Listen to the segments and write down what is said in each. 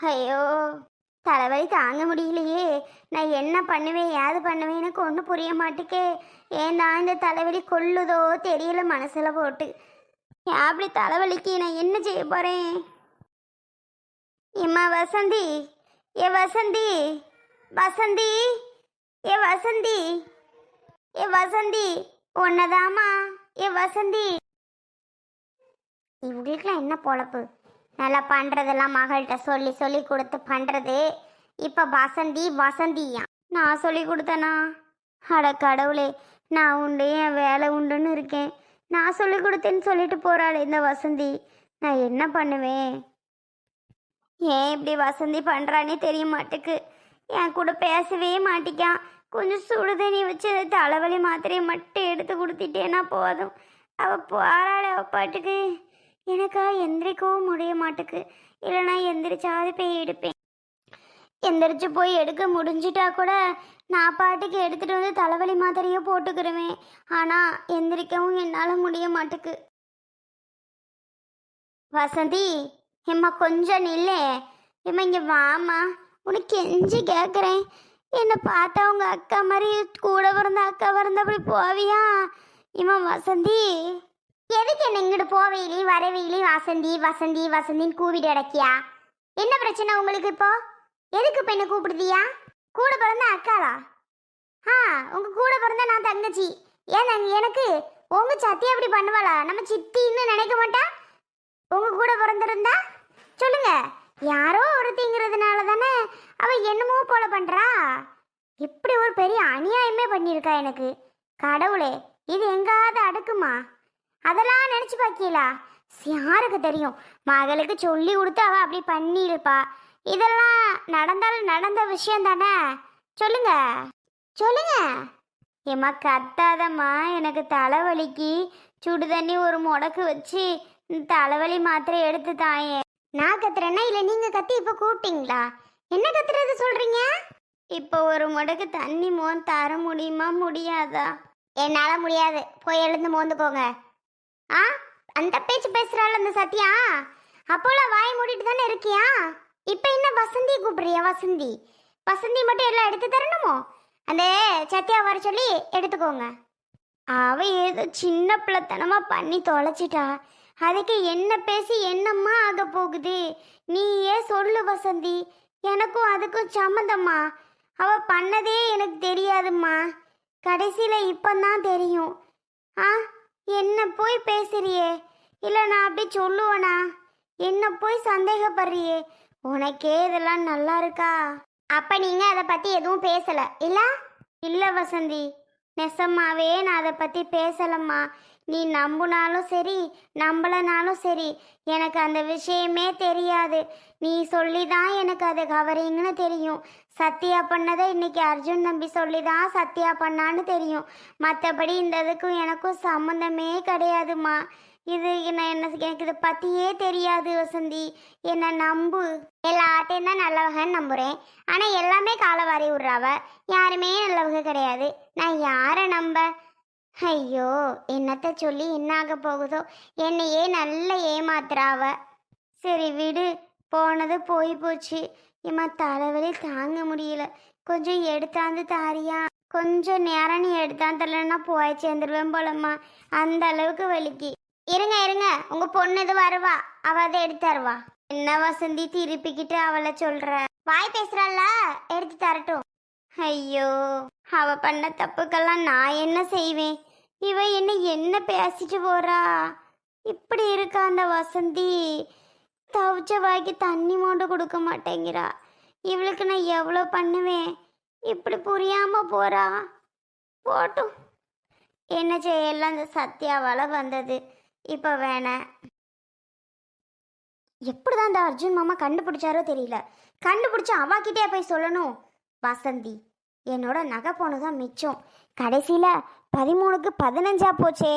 ஐயோ தலைவலி தாங்க முடியலையே. நான் என்ன பண்ணுவேன்? ஏது பண்ணுவேன்னு எனக்கு ஒன்றும் புரிய மாட்டேக்கே. ஏன்னா இந்த தலைவலி கொள்ளுதோ தெரியல மனசில் போட்டு. ஏன் அப்படி தலைவலிக்கு நான் என்ன செய்ய போகிறேன் இம்மா வசந்தி. ஏ வசந்தி. வசந்தி. ஏ வசந்தி. ஏ வசந்தி. ஒன்னதாமா ஏ வசந்தி. இவங்களுக்குலாம் என்ன பொழப்பு? நல்லா பண்ணுறதெல்லாம் மகள்கிட்ட சொல்லி சொல்லி கொடுத்து பண்ணுறது இப்போ வசந்தி வசந்தியா நான் சொல்லி கொடுத்தேனா? அட கடவுளே நான் உண்டு என் வேலை உண்டுன்னு இருக்கேன். நான் சொல்லி கொடுத்தேன்னு சொல்லிட்டு போகிறாள் இந்த வசந்தி. நான் என்ன பண்ணுவேன்? ஏன் இப்படி வசந்தி பண்ணுறானே தெரிய மாட்டுக்கு. என் கூட பேசவே மாட்டிக்கான். கொஞ்சம் சுடு தண்ணி வச்சு அந்த தலைவலி மாத்திரையை மட்டும் எடுத்து கொடுத்துட்டேன்னா போதும். அவள் போகிறாள் அவள் பாட்டுக்கு. எனக்கா எந்திரிக்கவும் முடிய மாட்டுக்கு. இல்லைனா எந்திரிச்சாவது போய் எடுப்பேன். எந்திரிச்சு போய் எடுக்க முடிஞ்சிட்டா கூட நான் பாட்டுக்கு எடுத்துட்டு வந்து தலைவலி மாத்திரையோ போட்டுக்கிறவேன் ஆனால் எந்திரிக்கவும் என்னால் முடிய மாட்டுக்கு. வசந்தி எம்மா கொஞ்சம் நில்லே. எம்மா இங்கே வாமா உனக்கு எஞ்சி கேட்குறேன் என்னை பார்த்தா உங்க அக்கா மாதிரி கூட பிறந்த அக்கா பிறந்தபடி போவியா? இம்மா வசந்தி. எதுக்கு என்ன இங்கிட்டு போவையிலே வரவையிலே வசந்தி வசந்தி வசந்தின்னு கூவிட்டு அடக்கியா என்ன பிரச்சனை உங்களுக்கு இப்போ? எதுக்கு இப்போ என்ன கூப்பிடுதியா? கூட பிறந்த அக்காளா ஆ உங்க கூட பிறந்த நான் தங்கச்சி. ஏன் எனக்கு உங்க சத்தி அப்படி பண்ணுவாளா? நம்ம சித்தின்னு நினைக்க மாட்டா? உங்க கூட பிறந்திருந்தா? சொல்லுங்க. யாரோ ஒருத்திங்கிறதுனால தானே அவ என்னமோ போல பண்றா. இப்படி ஒரு பெரிய அநியாயமே பண்ணியிருக்கா எனக்கு. கடவுளே இது எங்காவது அடுக்குமா? அதெல்லாம் நினச்சி பார்க்கலா யாருக்கு தெரியும்? மகளுக்கு சொல்லி கொடுத்து அப்படி பண்ணியிருப்பா. இதெல்லாம் நடந்தாலும் நடந்த விஷயம் தானே? சொல்லுங்க. சொல்லுங்க. ஏம்மா கத்தாதம்மா. எனக்கு தலைவலிக்கு சுடு தண்ணி ஒரு முடக்கு வச்சு இந்த தலைவலி மாத்திரை எடுத்து தாயே. நான் கத்துறேன்னா இல்லை நீங்கள் கத்தி இப்போ கூப்பிட்டீங்களா? என்ன கத்துறது சொல்றீங்க? இப்போ ஒரு முடக்கு தண்ணி மோந்து தர முடியுமா? முடியாதா? என்னால் முடியாது. போய் எழுந்து மோந்துக்கோங்க ஆ? அந்த பேச்சு பேசுறாள் அந்த சத்யா? அப்போலாம் வாய் மூடிட்டு தானே இருக்கியா? இப்போ என்ன வசந்தி கூப்பிடுறியா வசந்தி? வசந்தி மட்டும் எல்லாம் எடுத்து தரணுமோ? அந்த சத்யா வர சொல்லி எடுத்துக்கோங்க. அவ ஏதோ சின்ன பிள்ளைத்தனமா பண்ணி தொலைச்சிட்டா. அதுக்கு என்ன பேசி என்னம்மா ஆக போகுது? நீ ஏன் சொல்லு வசந்தி. எனக்கும் அதுக்கும் சம்மந்தம்மா அவ பண்ணதே எனக்கு தெரியாதும்மா. கடைசியில இப்பந்தான் தெரியும். ஆ? என்ன போய் பேசுறியே? இல்லை நான் அப்படி சொல்லுவேனா? என்ன போய் சந்தேகப்படுறியே? உனக்கே இதெல்லாம் நல்லா இருக்கா? அப்ப நீங்க அதை பத்தி எதுவும் பேசல. இல்ல? இல்ல வசந்தி. நெசமாவே நான் அதை பத்தி பேசலம்மா. நீ நம்புனாலும் சரி நம்பலனாலும் சரி எனக்கு அந்த விஷயமே தெரியாது. நீ சொல்லி தான் எனக்கு அது கவரிங்னு தெரியும். சத்யா பண்ணதை இன்னைக்கு அர்ஜுன் தம்பி சொல்லி தான் சத்யா பண்ணான்னு தெரியும். மற்றபடி இந்த இதுக்கும் எனக்கும் சம்மந்தமே கிடையாதும்மா. இது என்ன என்ன எனக்கு இதை பற்றியே தெரியாது வசந்தி. என்னை நம்பு. எல்லாத்தையும் தான் நல்லவகன்னு நம்புகிறேன் ஆனால் எல்லாமே காலவாரி விட்றாவ யாருமே நல்லவக கிடையாது. நான் யாரை நம்ப? ஐயோ என்னத்த சொல்லி என்ன ஆக போகுதோ? என்னையே நல்ல ஏமாத்துறாவ. சரி விடு போனது போய் போச்சு. இம்மா தலைவலி தாங்க முடியல. கொஞ்சம் எடுத்தாந்து தாரியா? கொஞ்சம் நேரம் நீ எடுத்தாந்து தரலன்னா போய் சேர்ந்துருவேன் போலம்மா. அந்த அளவுக்கு வலிக்கு. இருங்க இருங்க உங்க பொண்ணு இது வருவா. அவ அதை எடுத்து தருவா. என்ன வசந்தி திருப்பிக்கிட்டு அவளை சொல்ற? வாய் பேசுறாள்ல? எடுத்து தரட்டும். ஐயோ அவ பண்ண தப்புக்கெல்லாம் நான் என்ன செய்வேன்? இவ என்ன என்ன பேசிட்டு போறா? இப்படி இருக்கா அந்த வசந்தி? தவிச்ச வாய்க்கு தண்ணி மோண்டு கொடுக்க மாட்டேங்கிறா. இவளுக்கு நான் எவ்வளோ பண்ணுவேன்? இப்படி புரியாம போறா? போட்டும். என்ன செய்யலாம்? அந்த சத்யாவால வந்தது. இப்போ வேணாம் எப்படிதான் இந்த அர்ஜுன் மாமா கண்டுபிடிச்சாரோ தெரியல. கண்டுபிடிச்சா அவாக்கிட்டே போய் சொல்லணும். வசந்தி என்னோட நகை போனதான் மிச்சம். கடைசியில் பதிமூணுக்கு பதினஞ்சா போச்சே.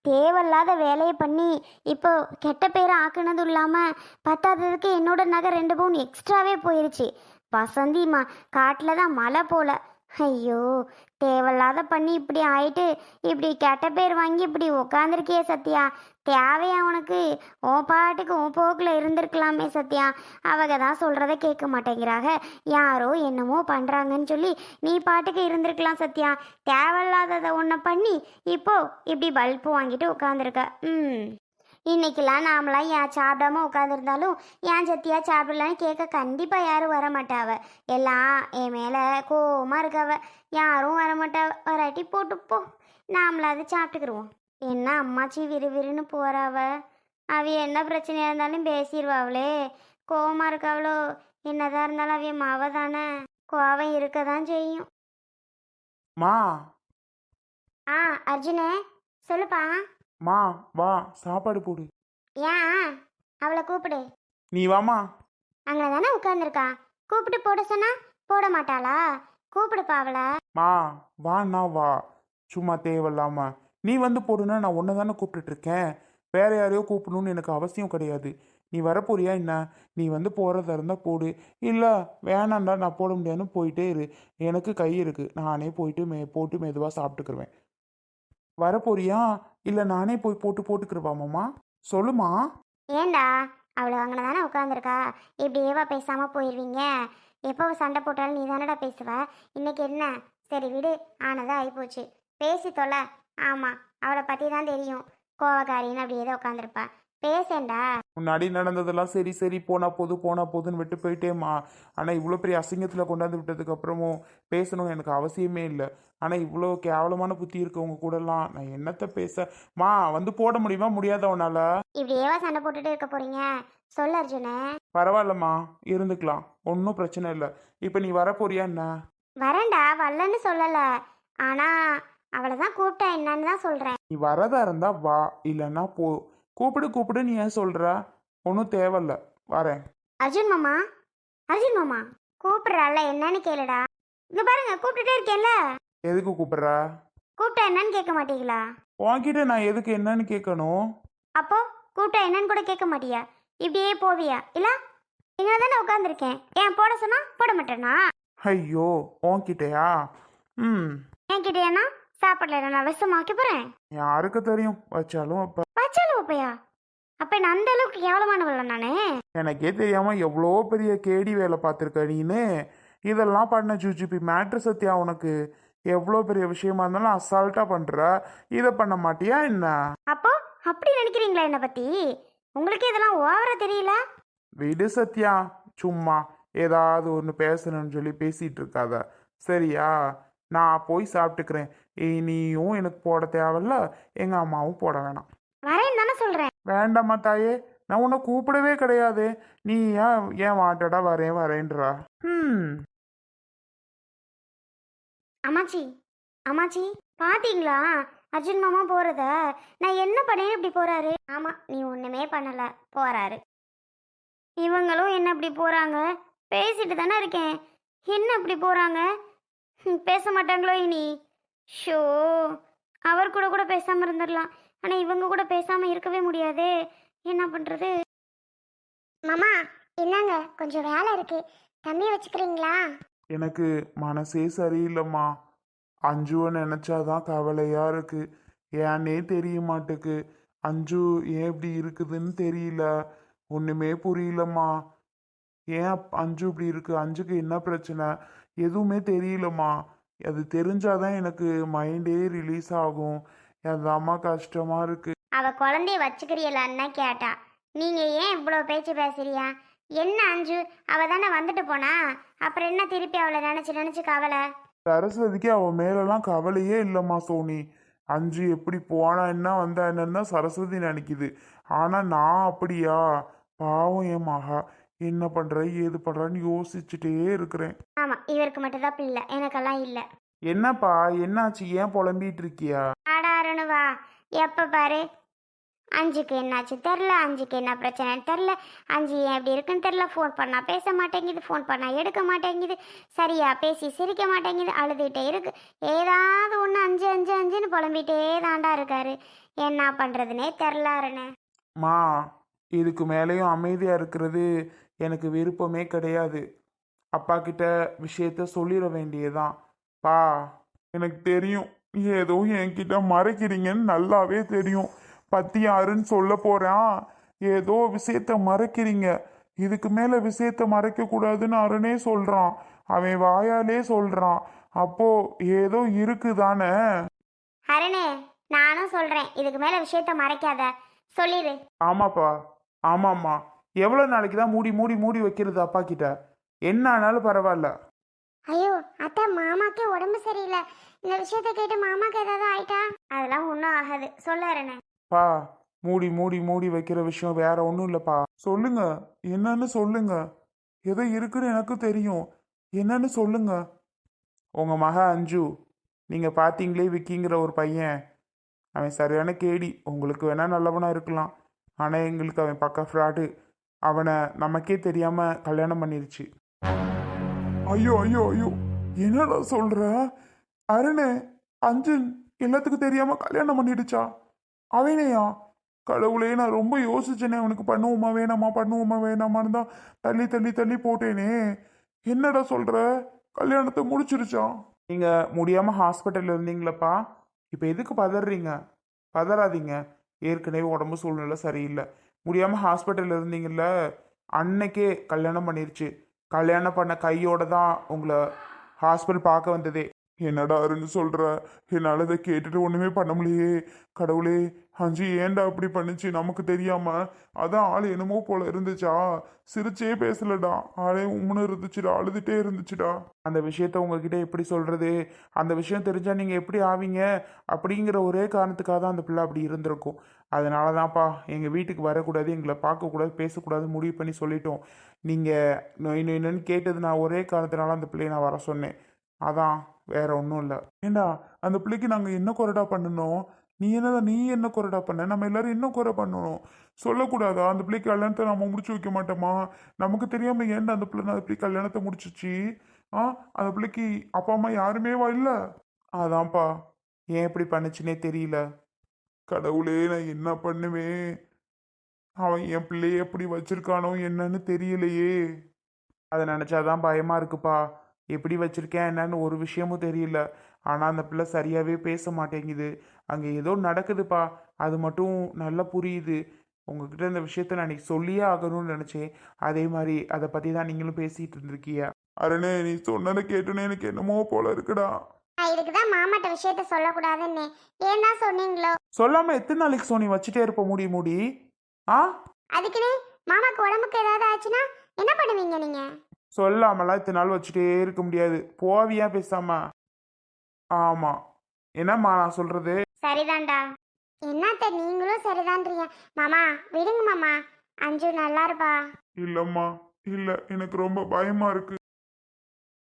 தேவையில்லாத வேலையை பண்ணி இப்போ கெட்ட பேரை ஆக்குனதும் இல்லாமல் பத்தாததுக்கு என்னோட நகை ரெண்டு பவுன் எக்ஸ்ட்ராவே போயிருச்சு. வசந்திமா காட்டில் தான் மழை போல. ஐயோ தேவையில்லாத பண்ணி இப்படி ஆயிட்டு இப்படி கெட்ட பேர் வாங்கி இப்படி உக்காந்துருக்கியே சத்யா. தேவையா உனக்கு? உன் பாட்டுக்கு உன் போக்கில் இருந்திருக்கலாமே சத்யா. அவங்க தான் சொல்கிறத கேட்க மாட்டேங்கிறாங்க யாரோ என்னமோ பண்ணுறாங்கன்னு சொல்லி நீ பாட்டுக்கு இருந்திருக்கலாம் சத்யா. தேவையில்லாததை ஒன்றை பண்ணி இப்போ இப்படி பல்பு வாங்கிட்டு உட்காந்துருக்க ம். இன்னைக்கெல்லாம் நாமளாம் ஏன் சாப்பிடாம உட்காந்துருந்தாலும் ஏன் சத்தியா சாப்பிடலான்னு கேட்க கண்டிப்பாக யாரும் வர மாட்டாவ. எல்லாம் என் மேலே கோவமாக இருக்கவ. யாரும் வர மாட்டாவ. வராட்டி போட்டு போ. நாமளாவது சாப்பிட்டுக்கிருவோம். என்ன அம்மாச்சி விறுவிறுன்னு போறாவ. அவ என்ன பிரச்சனையாக இருந்தாலும் பேசிடுவாவளே கோவமாக இருக்காவளோ. என்னதான் இருந்தாலும் அவிய மாவ தானே. கோவம் இருக்க தான் செய்யும். மா. ஆ அர்ஜுனே சொல்லுப்பா. மா வா சாப்பாடு போடு. ஏன் அவளை கூப்பிடு. நீ வாமா அங்கே தானே உட்காந்துருக்கா கூப்பிட்டு போட சொன்னா போட மாட்டாளா? கூப்பிடுப்பா அவளை. மா வாண்ணா வா. சும்மா தேவையில்லாம. நீ வந்து போடுனா நான் ஒன்று தானே கூப்பிட்டுட்டு இருக்கேன். வேற யாரையோ கூப்பிடணும்னு எனக்கு அவசியம் கிடையாது. நீ வரப்போறியா என்ன? நீ வந்து போகிறதா இருந்தால் போடு. இல்லை வேணாண்டா நான் போட முடியாதுன்னு போயிட்டே இரு. எனக்கு கை இருக்கு. நானே போயிட்டு மே போட்டு மெதுவாக சாப்பிட்டுக்கிருவேன். வரப்போறியா? இல்லை நானே போய் போட்டு போட்டுக்கிருவாமாம்மா சொல்லுமா. ஏண்டா? அவளை அங்கே தானே உட்காந்துருக்கா இப்படியேவா பேசாமல் போயிடுவீங்க எப்போ சண்டை போட்டாலும் நீ தானடா பேசுவ? இன்னைக்கு என்ன? சரி விடு ஆனதா ஆகிப்போச்சு பேசி தொலை. ஆமாம் அவளை பற்றி தான் தெரியும். கோவக்காரின்னு அப்படி ஏதோ உட்காந்துருப்பா பேசேன்டா. முன்னாடி நடந்ததெல்லாம் சரி சரி போனா போது போனா போதுன்னு விட்டு போயிட்டேம்மா. ஆனால் இவ்வளோ பெரிய அசிங்கத்தில் கொண்டாந்து விட்டதுக்கு அப்புறமும் பேசணும் எனக்கு அவசியமே இல்லை. ஆனால் இவ்வளோ கேவலமான புத்தி இருக்கவங்க கூடலாம் நான் என்னத்த பேச மா வந்து போட முடியுமா? முடியாத உன்னால? இப்படியேவா சண்டை போட்டுட்டு இருக்க போறீங்க? சொல்லு அர்ஜுனே. பரவாயில்லம்மா இருந்துக்கலாம். ஒன்றும் பிரச்சனை இல்லை. இப்போ நீ வரப்போறியா என்ன? வரேன்டா வரலன்னு சொல்லலை. ஆனால் அவளை தான் கூப்பிட்டா என்னன்னு தான் சொல்கிறேன் நீ வரதா இருந்தா வா இல்லைன்னா போ. கூப்பிடு கூப்பிடு நீ ஏன் சொல்ற? ஒன்றும் தேவையில்ல. வரேன். அர்ஜுன் மாமா? அர்ஜுன் மாமா கூப்பிடுறாள்ல என்னன்னு கேளுடா. இங்க பாருங்க கூப்பிட்டுட்டே இருக்கேன்ல. எதுக்கு கூப்பிடுற? கூப்பிட்டா என்னன்னு கேட்க மாட்டீங்களா? உன்கிட்ட நான் எதுக்கு என்னன்னு கேட்கணும்? அப்போ கூப்பிட்டா என்னன்னு கூட கேட்க மாட்டியா? இப்படியே போவியா? இல்ல இங்கே தானே உட்காந்துருக்கேன் ஏன் போட சொன்னா போட மாட்டேனா? ஐயோ உன்கிட்டயா? ம். என்கிட்டயானா? சாப்பாடுல நான் விஷமாக்க போறேன். யாருக்கு தெரியும் வச்சாலும் அப்ப வைப்பையா அப்ப நான் அந்த அளவுக்கு கேவலமானவள நானு? எனக்கே தெரியாம எவ்வளோ பெரிய கேடி வேலை பார்த்துருக்க நீனு? இதெல்லாம் பண்ண ஜூஜிபி மேட்ரு சத்யா உனக்கு எவ்வளோ பெரிய விஷயமா இருந்தாலும் அசால்ட்டா பண்ற. இதை பண்ண மாட்டியா என்ன? அப்போ அப்படி நினைக்கிறீங்களா என்னை பத்தி? உங்களுக்கு இதெல்லாம் ஓவரா தெரியல? விடு சத்யா சும்மா ஏதாவது ஒன்று பேசணும்னு சொல்லி பேசிட்டு இருக்காத. சரியா? நான் போய் சாப்பிட்டுக்கிறேன். ஏய், நீயும் எனக்கு போட தேவையில்ல எங்க அம்மாவும் போட வேணாம். வரேன்னு சொல்றேன். வேண்டாம்மா தாயே நான் உன்னை கூப்பிடவே கிடையாது. நீ ஏன் ஏன் வாட்டடா வரேன் வரேன்றா? ம் அம்மாச்சி அம்மாச்சி பாத்தீங்களா? அர்ஜுன் மாமா போறத? நான் என்ன பண்ணேன் இப்படி போறாரு? ஆமா நீ ஒண்ணுமே பண்ணல போறாரு. இவங்களும் என்ன இப்படி போறாங்க? பேசிட்டு தானே இருக்கேன். என்ன இப்படி போறாங்க? ஹம், பேச மாட்டாங்களோ இனி? ஷோ அவர் கூட கூட பேசாம இருந்துடலாம். ஆனால் இவங்க கூட பேசாமல் இருக்கவே முடியாதே. என்ன பண்ணுறது மாமா என்னங்க? கொஞ்சம் வேலை இருக்கு. தம்பி வச்சுக்கிறீங்களா? எனக்கு மனசே சரியில்லைம்மா. அஞ்சுவை நினச்சாதான் கவலையாக இருக்கு. ஏன்னே தெரிய மாட்டுக்கு. அஞ்சு ஏன் இப்படி இருக்குதுன்னு தெரியல. ஒன்றுமே புரியலம்மா. ஏன் அஞ்சு இப்படி இருக்கு? அஞ்சுக்கு என்ன பிரச்சனை? எதுவுமே தெரியலம்மா. அது தெரிஞ்சாதான் எனக்கு மைண்டே ரிலீஸ் ஆகும். அதாம்மா கஷ்டமா இருக்கு. அவ குழந்தைய வச்சுக்கிறீங்களான்னு கேட்டா. நீங்க ஏன் இவ்வளோ பேச்சு பேசுறியா? என்ன அஞ்சு? அவ தானே வந்துட்டு போனா? அப்புறம் என்ன திருப்பி அவளை நினைச்சு நினைச்சு கவலை? சரஸ்வதிக்கு அவன் மேலெல்லாம் கவலையே இல்லைம்மா சோனி. அஞ்சு எப்படி போனா என்ன வந்தா என்னன்னு தான் சரஸ்வதி நினைக்குது. ஆனா நான் அப்படியா? பாவம் என் மகா. என்ன பண்ற ஏது பண்றான்னு யோசிச்சுட்டே இருக்கிறேன். ஆமா இவருக்கு மட்டும்தான் பிள்ளை. எனக்கெல்லாம் இல்ல. என்னப்பா என்னாச்சு? ஏன் புலம்பிட்டு இருக்கியா ஆடாருன்னு வா எப்ப பாரு? அஞ்சுக்கு என்னாச்சு? தெரில அஞ்சுக்கு என்ன பிரச்சனைன்னு தெரில. அஞ்சு ஏன் எப்படி இருக்குன்னு தெரில. ஃபோன் பண்ணா பேச மாட்டேங்குது ஃபோன் பண்ணா எடுக்க மாட்டேங்குது. சரியா பேசி சிரிக்க மாட்டேங்குது அழுதுகிட்டே இருக்கு. ஏதாவது ஒன்று அஞ்சு அஞ்சு அஞ்சுன்னு புலம்பிட்டே தாண்டா இருக்காரு. என்ன பண்ணுறதுனே தெரிலாருன்னு மா இதுக்கு மேலேயும் அமைதியா இருக்கிறது எனக்கு விருப்பமே கிடையாது. அப்பா கிட்ட விஷயத்த சொல்லிட வேண்டியதுதான். பா எனக்கு தெரியும். ஏதோ என்கிட்ட மறைக்கிறீங்கன்னு நல்லாவே தெரியும். பத்தி யாருன்னு சொல்ல போறான். ஏதோ விஷயத்த மறைக்கிறீங்க. இதுக்கு மேல விஷயத்த மறைக்க கூடாதுன்னு அருணே சொல்றான். அவன் வாயாலே சொல்றான். அப்போ ஏதோ இருக்குதானே? அருணே நானும் சொல்றேன். இதுக்கு மேல விஷயத்த மறைக்காத. சொல்லிடு ஆமாப்பா. ஆமாம்மா. எவ்வளோ நாளைக்கு தான் மூடி மூடி மூடி வைக்கிறது அப்பா கிட்ட? என்ன ஆனாலும் பரவாயில்ல. ஐயோ அத்தை மாமாக்கே உடம்பு சரியில்லை. இந்த விஷயத்த கேட்டு மாமாக்கு ஏதாவது ஆயிட்டா? அதெல்லாம் ஒன்றும் ஆகாது. சொல்ல அருணே. பா மூடி மூடி மூடி வைக்கிற விஷயம் வேற ஒன்றும் இல்லைப்பா. சொல்லுங்க. என்னன்னு சொல்லுங்க. எதோ இருக்குன்னு எனக்கு தெரியும். என்னன்னு சொல்லுங்க. உங்க மக அஞ்சு நீங்க பார்த்தீங்களே விக்கிங்கிற ஒரு பையன். அவன் சரியான கேடி. உங்களுக்கு வேணா நல்லவனா இருக்கலாம். ஆனால் எங்களுக்கு அவன் பக்கா ஃப்ராடு. அவனை நமக்கே தெரியாம கல்யாணம் பண்ணிருச்சு. ஐயோ ஐயோ ஐயோ. என்னடா சொல்ற? அருணே அஞ்சன் எல்லாத்துக்கும் தெரியாம கல்யாணம் பண்ணிடுச்சா? அவனையா? கடவுளே நான் ரொம்ப யோசிச்சேனே அவனுக்கு பண்ணுவோமா வேணாமா பண்ணுவோமா வேணாமான்னு தான் தள்ளி தள்ளி தள்ளி போட்டேனே. என்னடா சொல்ற? கல்யாணத்தை முடிச்சிருச்சான் நீங்க முடியாம ஹாஸ்பிட்டல்ல இருந்தீங்களப்பா. இப்போ எதுக்கு பதறீங்க? பதறாதீங்க. ஏற்கனவே உடம்பு சூழ்நிலை சரியில்லை. முடியாம ஹாஸ்பிட்டல்ல இருந்தீங்கல்ல. அன்னைக்கே கல்யாணம் பண்ணிருச்சு. கல்யாணம் பண்ண கையோட தான் உங்களை ஹாஸ்பிட்டல் பார்க்க வந்ததே. என்னடா அருன்னு சொல்ற? என்னால் அதை கேட்டுட்டு ஒன்றுமே பண்ண முடியலையே. கடவுளே அஞ்சு ஏன்டா அப்படி பண்ணுச்சு? நமக்கு தெரியாம. அதான் ஆள் என்னமோ போல இருந்துச்சா? சிரிச்சே பேசலடா. ஆளே உம்முன்னு இருந்துச்சுடா. அழுதுட்டே இருந்துச்சுடா. அந்த விஷயத்த உங்ககிட்ட எப்படி சொல்றது? அந்த விஷயம் தெரிஞ்சா நீங்க எப்படி ஆவீங்க? அப்படிங்கிற ஒரே காரணத்துக்காக தான் அந்த பிள்ளை அப்படி இருந்திருக்கும். அதனால தான்ப்பா எங்கள் வீட்டுக்கு வரக்கூடாது எங்களை பார்க்கக்கூடாது பேசக்கூடாது முடிவு பண்ணி சொல்லிட்டோம். நீங்கள் இன்னும் என்னென்னு கேட்டது நான் ஒரே காரணத்தினால அந்த பிள்ளையை நான் வர சொன்னேன். அதான். வேற ஒன்றும் இல்லை. ஏண்டா அந்த பிள்ளைக்கு நாங்கள் என்ன கொரடா பண்ணணும் நீ என்னதான் நீ என்ன கொரடா பண்ண? நம்ம எல்லாரும் என்ன குறை பண்ணணும் சொல்லக்கூடாதா? அந்த பிள்ளைக்கு கல்யாணத்தை நம்ம முடிச்சு வைக்க மாட்டோமா? நமக்கு தெரியாம ஏன்டா அந்த பிள்ளை அந்த பிள்ளை கல்யாணத்தை முடிச்சிச்சு? ஆ அந்த பிள்ளைக்கு அப்பா அம்மா யாருமே இல்லை? அதான்ப்பா. ஏன் இப்படி பண்ணுச்சுனே தெரியல. கடவுளே நான் என்ன பண்ணுவேன்? அவன் என் பிள்ளைய எப்படி வச்சிருக்கானோ என்னன்னு தெரியலையே. அதை நினச்சாதான் பயமா இருக்குப்பா. எப்படி வச்சிருக்கேன்? என்னன்னு ஒரு விஷயமும் தெரியல. ஆனால் அந்த பிள்ளை சரியாகவே பேச மாட்டேங்குது. அங்கே ஏதோ நடக்குதுப்பா. அது மட்டும் நல்லா புரியுது. உங்ககிட்ட இந்த விஷயத்த நான் இன்னைக்கு சொல்லியே ஆகணும்னு நினச்சேன். அதே மாதிரி அதை பற்றி தான் நீங்களும் பேசிகிட்டு இருந்திருக்கீங்க. அருணே நீ சொன்னதை கேட்டோன்னே எனக்கு என்னமோ போல இருக்குடா. நான் இதுக்கு தான் மாமாட்ட விஷயத்த சொல்லக்கூடாதுன்னு. ஏன் தான் சொன்னீங்களோ? சொல்லாமல் எத்தனை நாளைக்கு சோனி வச்சுட்டே இருப்ப மூடி மூடி? ஆ? அதுக்குன்னு மாமாக்கு உடம்புக்கு ஏதாவது ஆச்சுன்னா என்ன பண்ணுவீங்க நீங்க? சொல்லாமலாம் இத்தனை நாள் வச்சுட்டே இருக்க முடியாது. போவியா பேசாம? ஆமாம் என்னம்மா நான் சொல்கிறது சரிதான்டா. என்னத்த நீங்களும் சரிதான்றீங்க மாமா விடுங்க மாமா. அஞ்சு நல்லா இருப்பா. இல்லைம்மா இல்லை. எனக்கு ரொம்ப பயமாக இருக்கு.